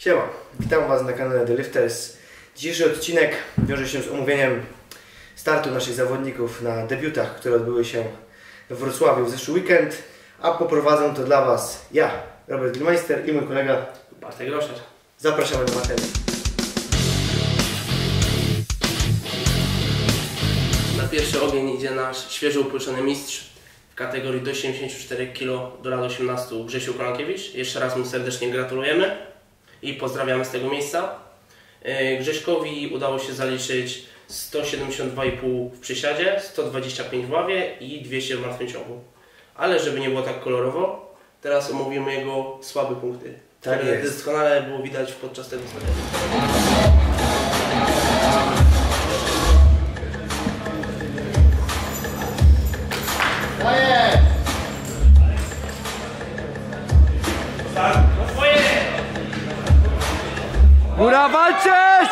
Siema, witam Was na kanale The Lifters. Dzisiejszy odcinek wiąże się z omówieniem startu naszych zawodników na debiutach, które odbyły się we Wrocławiu w zeszły weekend, a poprowadzą to dla Was ja, Robert Gilmeister i mój kolega. Bartek Groszer. Zapraszamy do materiału. Na pierwszy ogień idzie nasz świeżo upieczony mistrz w kategorii do 74 kg do lat 18 Grzesiu Kolankiewicz. Jeszcze raz mu serdecznie gratulujemy i pozdrawiamy z tego miejsca. Yy, Grześkowi udało się zaliczyć 172,5 w przysiadzie, 125 w ławie i 200 w martwym ciągu. Ale żeby nie było tak kolorowo, teraz omówimy jego słabe punkty. Tak które doskonale było widać podczas tego spotkania. Góra walczysz!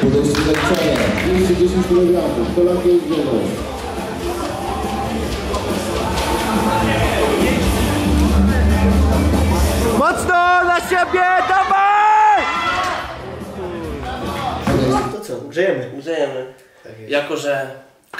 Podejście zaliczone. 210 kg. Kolankę jest wiedzą. Mocno na siebie, dawaj! To co, grzejemy? Grzejemy. Tak. Jako, że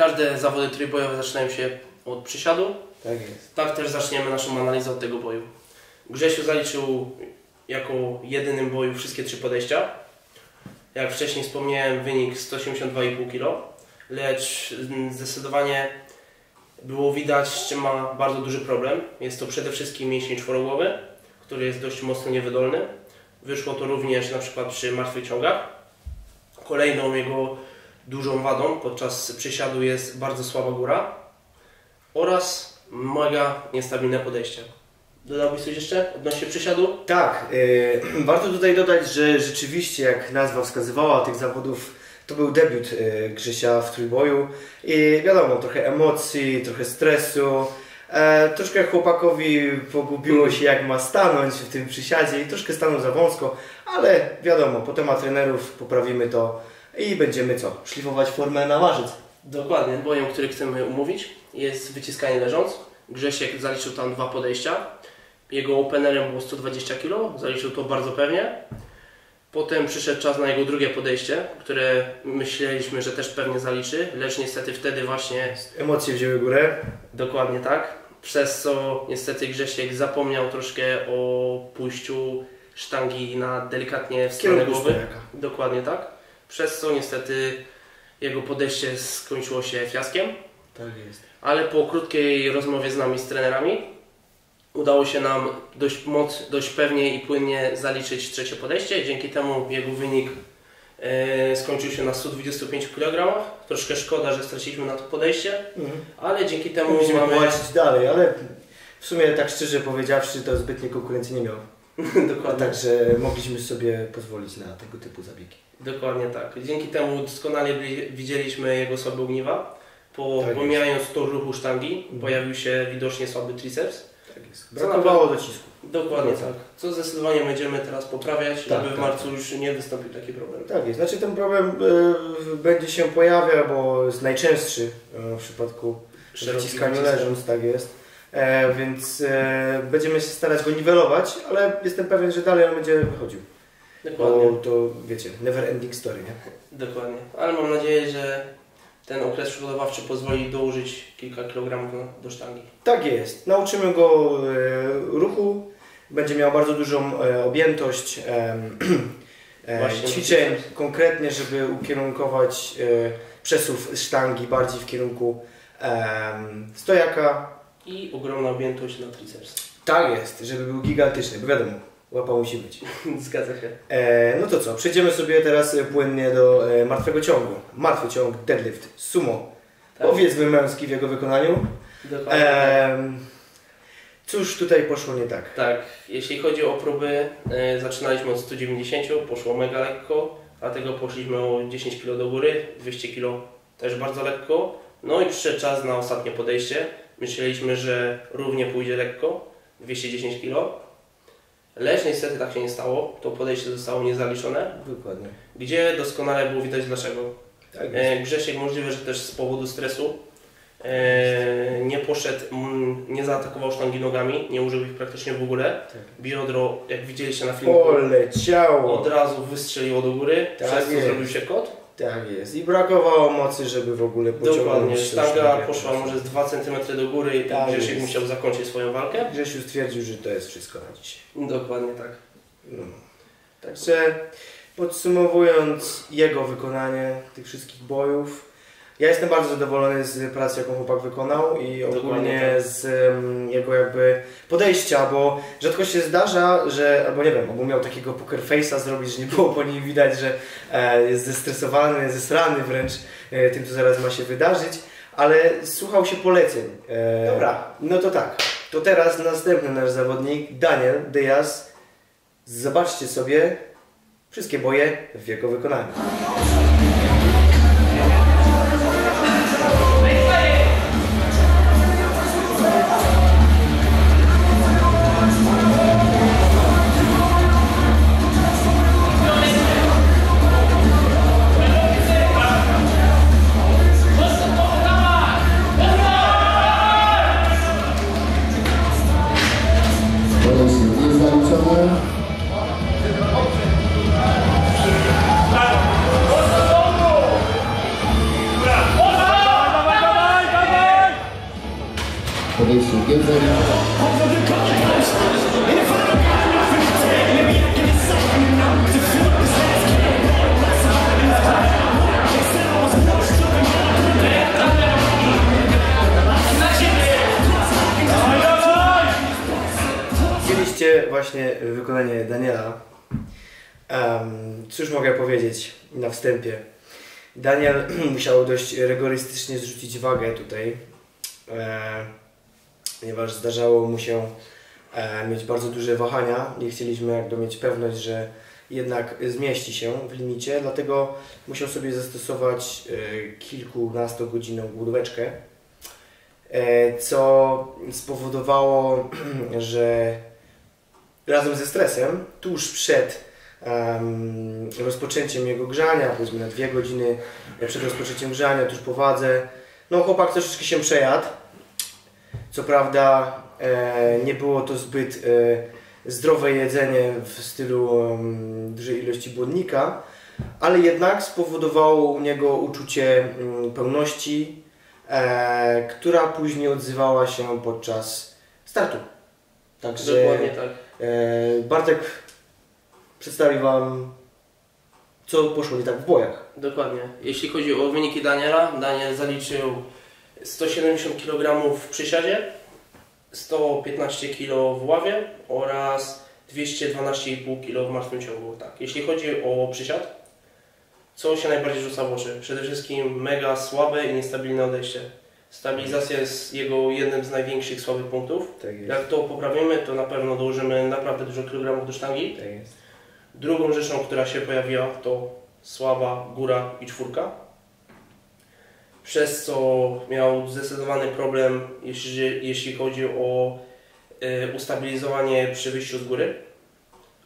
każde zawody trójbojowe zaczynają się od przysiadu, Tak jest. tak też zaczniemy naszą analizę od tego boju. Grzesiu zaliczył jako jedynym boju wszystkie trzy podejścia. Jak wcześniej wspomniałem, wynik 182,5 kg, lecz zdecydowanie było widać, z czym ma bardzo duży problem. Jest to przede wszystkim mięsień czworogłowy, który jest dość mocno niewydolny. Wyszło to również na przykład przy martwych ciągach. Kolejną jego dużą wadą podczas przysiadu jest bardzo słaba góra oraz mega niestabilne podejście. Dodałbyś coś jeszcze odnośnie przysiadu? Tak, yy, warto tutaj dodać, że rzeczywiście, jak nazwa wskazywała tych zawodów, to był debiut yy, w trójboju i wiadomo, trochę emocji, trochę stresu. E, troszkę chłopakowi pogubiło się, jak ma stanąć w tym przysiadzie i troszkę stanął za wąsko, ale wiadomo, potem ma trenerów, poprawimy to i będziemy co? Szlifować formę na marzec. Dokładnie. Bojem, który chcemy umówić jest wyciskanie leżąc. Grzesiek zaliczył tam dwa podejścia. Jego openerem było 120 kg, zaliczył to bardzo pewnie. Potem przyszedł czas na jego drugie podejście, które myśleliśmy, że też pewnie zaliczy, lecz niestety wtedy właśnie Emocje wzięły górę. Dokładnie tak. Przez co niestety Grzesiek zapomniał troszkę o pójściu sztangi na delikatnie w stronę głowy. Dokładnie tak. Przez co niestety jego podejście skończyło się fiaskiem. Tak jest. Ale po krótkiej rozmowie z nami, z trenerami, udało się nam dość, moc, dość pewnie i płynnie zaliczyć trzecie podejście. Dzięki temu jego wynik e, skończył się na 125 kg. Troszkę szkoda, że straciliśmy na to podejście, Mhm. ale dzięki temu Musimy mamy... płacić dalej, ale w sumie tak szczerze powiedziawszy, to zbytnie konkurencji nie miał. Dokładnie. Także mogliśmy sobie pozwolić na tego typu zabiegi. Dokładnie tak. Dzięki temu doskonale widzieliśmy jego słabe ogniwa. Po, Tak pomijając to ruchu sztangi, Mhm. pojawił się widocznie słaby triceps. Tak jest. Brakowało docisku. Dokładnie No tak. Co zdecydowanie będziemy teraz poprawiać, Tak, żeby w tak. marcu już nie wystąpił taki problem. Tak jest. Znaczy ten problem y, będzie się pojawia, bo jest najczęstszy y, w przypadku wycisk. leżąc, tak jest. E, więc e, będziemy się starać go niwelować, ale jestem pewien, że dalej on będzie wychodził. Dokładnie. Bo to wiecie, never ending story, nie? Dokładnie. Ale mam nadzieję, że ten okres przygotowawczy pozwoli dołożyć kilka kilogramów do sztangi. Tak jest. Nauczymy go e, ruchu, będzie miał bardzo dużą objętość Właśnie, ćwiczeń, konkretnie, żeby ukierunkować przesuw sztangi bardziej w kierunku stojaka. I ogromna objętość na triceps. Tak jest, żeby był gigantyczny, bo wiadomo, łapa musi być. Zgadza się. E, no to co, przejdziemy sobie teraz e, płynnie do e, martwego ciągu. Martwy ciąg, deadlift, sumo. Tak. Powiedzmy męski w jego wykonaniu. Dokładnie. Em, cóż tutaj poszło nie tak? Tak, jeśli chodzi o próby, e, zaczynaliśmy od 190, poszło mega lekko, dlatego poszliśmy o 10 kg do góry, 200 kg też bardzo lekko. No i przyszedł czas na ostatnie podejście. Myśleliśmy, że równie pójdzie lekko, 210 kg. Lecz niestety tak się nie stało. To podejście zostało niezaliczone, Dokładnie. gdzie doskonale było widać dlaczego. Tak. E, Grzesiek możliwe, że też z powodu stresu e, nie poszedł, mm, nie zaatakował sztangi nogami, nie użył ich praktycznie w ogóle. Tak. Biodro, jak widzieliście na filmiku, Poleciało. od razu wystrzeliło do góry, Tak przez co zrobił się kot. Tak jest. I brakowało mocy, żeby w ogóle pociągnąć Dokładnie, sztanga poszła może z 2 cm do góry i Tak Grzesiek jest. musiał zakończyć swoją walkę. Grzesiu stwierdził, że to jest wszystko na dzisiaj. Dokładnie tak. No. Także podsumowując jego wykonanie tych wszystkich bojów, ja jestem bardzo zadowolony z pracy, jaką chłopak wykonał i ogólnie tak. z em, jego jakby podejścia, bo rzadko się zdarza, że, albo nie wiem, albo miał takiego poker face'a zrobić, że nie było po nim widać, że e, jest zestresowany, zesrany wręcz e, tym, co zaraz ma się wydarzyć, ale słuchał się poleceń. E, Dobra. No to tak, to teraz następny nasz zawodnik, Daniel Diaz. Zobaczcie sobie wszystkie boje w jego wykonaniu. Właśnie wykonanie Daniela. Em, cóż mogę powiedzieć na wstępie? Daniel musiał dość rygorystycznie zrzucić wagę tutaj, e, ponieważ zdarzało mu się e, mieć bardzo duże wahania. Nie chcieliśmy jakby mieć pewność, że jednak zmieści się w limicie, dlatego musiał sobie zastosować e, kilkunastogodzinną głodóweczkę, e, co spowodowało, że razem ze stresem, tuż przed em, rozpoczęciem jego grzania, powiedzmy na dwie godziny przed rozpoczęciem grzania, tuż po wadze, no chłopak troszeczkę się przejadł. Co prawda e, nie było to zbyt e, zdrowe jedzenie w stylu em, dużej ilości błonnika, ale jednak spowodowało u niego uczucie mm, pełności, e, która później odzywała się podczas startu. Także Dokładnie tak. E, Bartek przedstawi Wam, co poszło nie tak w bojach. Dokładnie. Jeśli chodzi o wyniki Daniela, Daniel zaliczył 170 kg w przysiadzie, 115 kg w ławie oraz 212,5 kg w martwym ciągu. Tak. Jeśli chodzi o przysiad, co się najbardziej rzuca w oczy? Przede wszystkim mega słabe i niestabilne odejście. Stabilizacja jest jego jednym z największych słabych punktów. Tak. Jak to poprawimy, to na pewno dołożymy naprawdę dużo kilogramów do sztangi. Tak. Drugą rzeczą, która się pojawiła, to słaba góra i czwórka. Przez co miał zdecydowany problem, jeśli, jeśli chodzi o e, ustabilizowanie przy wyjściu z góry.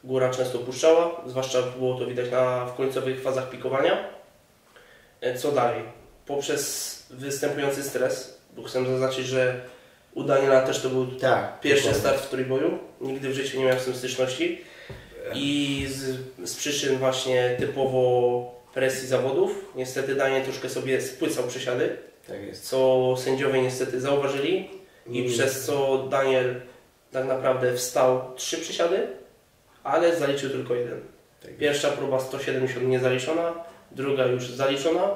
Góra często puszczała, zwłaszcza było to widać na, w końcowych fazach pikowania. E, co dalej? Poprzez występujący stres, bo chcę zaznaczyć, że u Daniela też to był Tak. Pierwszy dokładnie. start w trójboju. Nigdy w życiu nie miałem z tym styczności. I z, z przyczyn właśnie typowo presji zawodów, niestety Daniel troszkę sobie spłycał przesiady, Tak co sędziowie niestety zauważyli i Mm. przez co Daniel tak naprawdę wstał trzy przesiady, ale zaliczył tylko jeden. Tak. Pierwsza próba 170 niezaliczona, druga już zaliczona.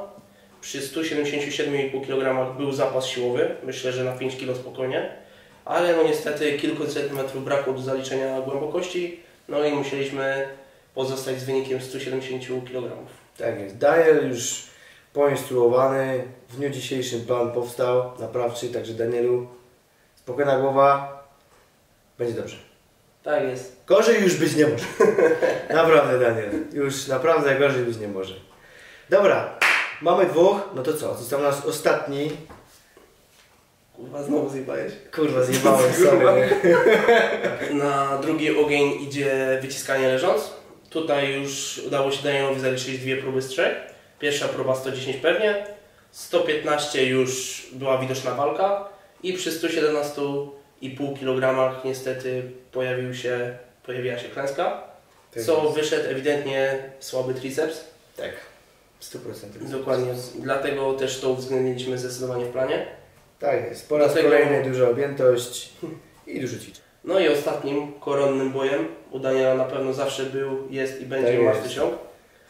Przy 177,5 kg był zapas siłowy, myślę, że na 5 kg spokojnie, ale no niestety kilku centymetrów brakło do zaliczenia głębokości, no i musieliśmy pozostać z wynikiem 170 kg. Tak jest. Daniel już poinstruowany, w dniu dzisiejszym plan powstał, naprawczy, także Danielu, spokojna głowa, będzie dobrze. Tak jest. Gorzej już być nie może. naprawdę Daniel, już naprawdę gorzej być nie może. Dobra, mamy dwóch, no to co, został nas ostatni. Kurwa, znowu zjebałeś. Kurwa, zjebałem sobie. Na drugi ogień idzie wyciskanie leżąc. Tutaj już udało się Danielowi zaliczyć dwie próby z trzech. Pierwsza próba 110 pewnie, 115 już była widoczna walka i przy 117,5 kg niestety pojawił się, pojawiła się klęska, Tak co wyszedł ewidentnie słaby triceps. Tak, 100%. Dokładnie, dlatego też to uwzględniliśmy zdecydowanie w planie. Tak jest. Po raz Dlatego- kolejny duża objętość i dużo ćwiczeń. No i ostatnim koronnym bojem u Daniela na pewno zawsze był, jest i będzie Tak martwy ciąg.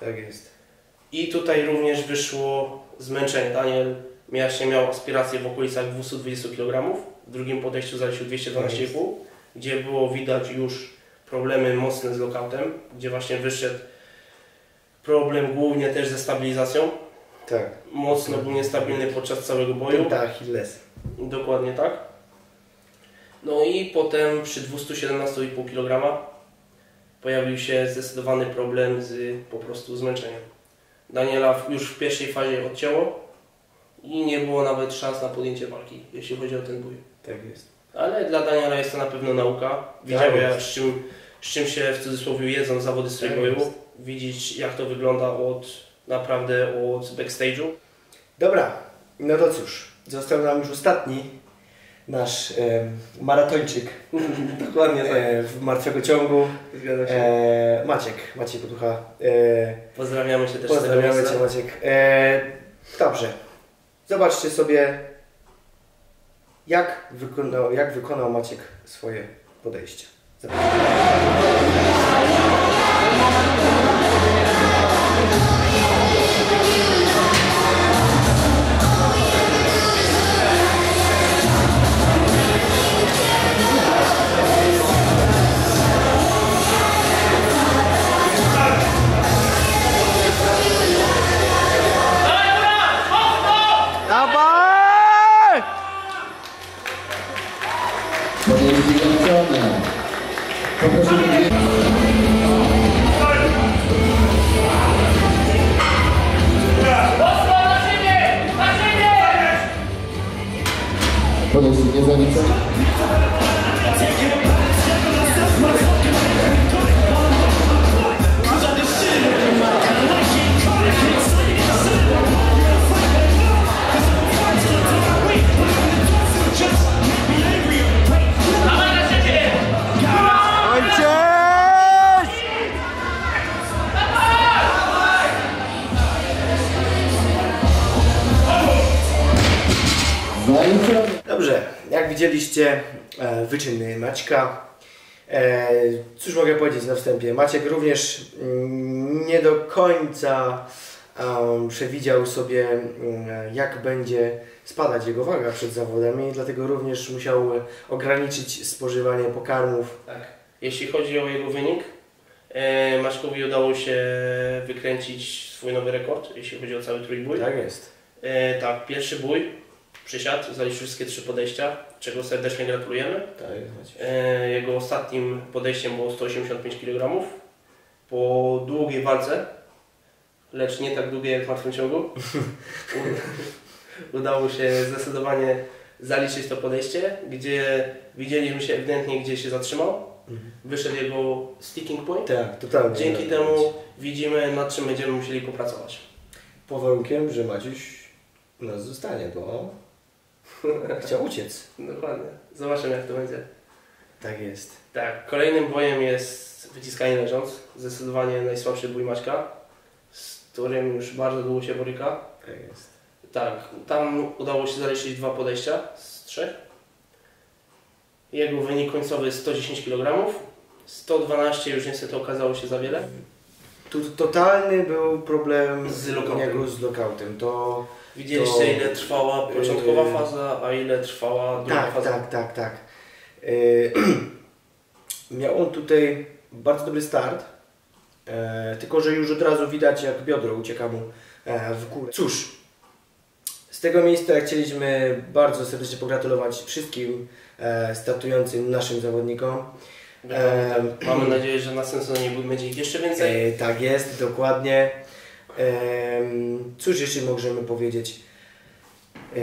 Tak jest. I tutaj również wyszło zmęczenie. Daniel właśnie miał aspiracje w okolicach 220 kg. W drugim podejściu zaliczył 212,5, gdzie było widać już problemy mocne z lockoutem, gdzie właśnie wyszedł problem głównie też ze stabilizacją. Tak. Mocno był niestabilny podczas całego boju. Pięta Achilles. Dokładnie tak. No i potem przy 217,5 kg pojawił się zdecydowany problem z po prostu zmęczeniem. Daniela już w pierwszej fazie odcięło i nie było nawet szans na podjęcie walki, jeśli chodzi o ten bój. Tak jest. Ale dla Daniela jest to na pewno nauka. Widział Tak jak, jest. z, czym, z czym się w cudzysłowie jedzą zawody z Tak. Widzieć jak to wygląda od naprawdę od backstage'u. Dobra, no to cóż, został nam już ostatni nasz e, maratończyk Dokładnie tak. e, w martwego ciągu. Zgadza się. E, Maciek, Maciej Poducha. E, Pozdrawiamy Cię też pozdrawiamy. Cię Maciek. E, dobrze, zobaczcie sobie jak wykonał, jak wykonał Maciek swoje podejście. Zapraszam. Poprosimy Podejście niezaliczone. Jak widzieliście e, wyczyny Maćka. E, cóż mogę powiedzieć na wstępie? Maciek również mm, nie do końca przewidział sobie mm, jak będzie spadać jego waga przed zawodami, dlatego również musiał ograniczyć spożywanie pokarmów. Tak. Jeśli chodzi o jego wynik, e, Maćkowi udało się wykręcić swój nowy rekord, jeśli chodzi o cały trójbój. Tak jest. E, tak, pierwszy bój, przysiadł, zaliczył wszystkie trzy podejścia, czego serdecznie gratulujemy. Tak. E, jego ostatnim podejściem było 185 kg. Po długiej walce, lecz nie tak długiej jak w martwym ciągu, udało się zdecydowanie zaliczyć to podejście, gdzie widzieliśmy się ewidentnie, gdzie się zatrzymał. Wyszedł jego sticking point. Tak, totalnie. Dzięki Tak. temu widzimy, nad czym będziemy musieli popracować. Po warunkiem, że Maciuś u nas zostanie, bo chciał uciec. Dokładnie. Zobaczymy, jak to będzie. Tak jest. Tak, kolejnym bojem jest wyciskanie leżąc. Zdecydowanie najsłabszy bój Maćka, z którym już bardzo długo się boryka. Tak jest. Tak, tam udało się zaliczyć dwa podejścia z trzech. Jego wynik końcowy 110 kg. 112 już niestety okazało się za wiele. Tu totalny był problem Z lockoutem. niego z lockoutem. To Widzieliście To- ile trwała początkowa Yy. faza, a ile trwała druga tak, faza. tak, tak, tak. Yy, miał on tutaj bardzo dobry start, e, tylko że już od razu widać jak biodro ucieka mu e, w górę. Cóż, z tego miejsca chcieliśmy bardzo serdecznie pogratulować wszystkim e, startującym naszym zawodnikom. Tak. Mamy nadzieję, że na sezonie będzie ich jeszcze więcej. E, tak jest, dokładnie. Cóż jeszcze możemy powiedzieć? E,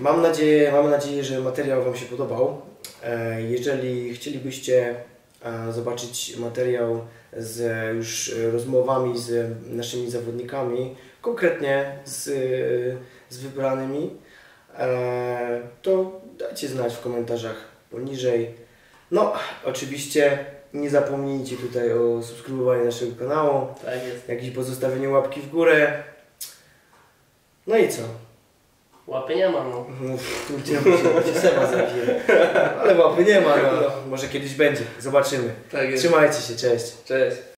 mam, nadzieję, mam nadzieję, że materiał Wam się podobał. E, jeżeli chcielibyście zobaczyć materiał z już rozmowami z naszymi zawodnikami, konkretnie z, z wybranymi, e, to dajcie znać w komentarzach poniżej. No, oczywiście nie zapomnijcie tutaj o subskrybowaniu naszego kanału, Tak jest. jak i pozostawieniu łapki w górę. No i co? Łapy nie ma, no. Ja się, Seba zabije. Ale łapy nie ma, no. Może kiedyś będzie, zobaczymy. Tak Trzymajcie się, cześć. Cześć.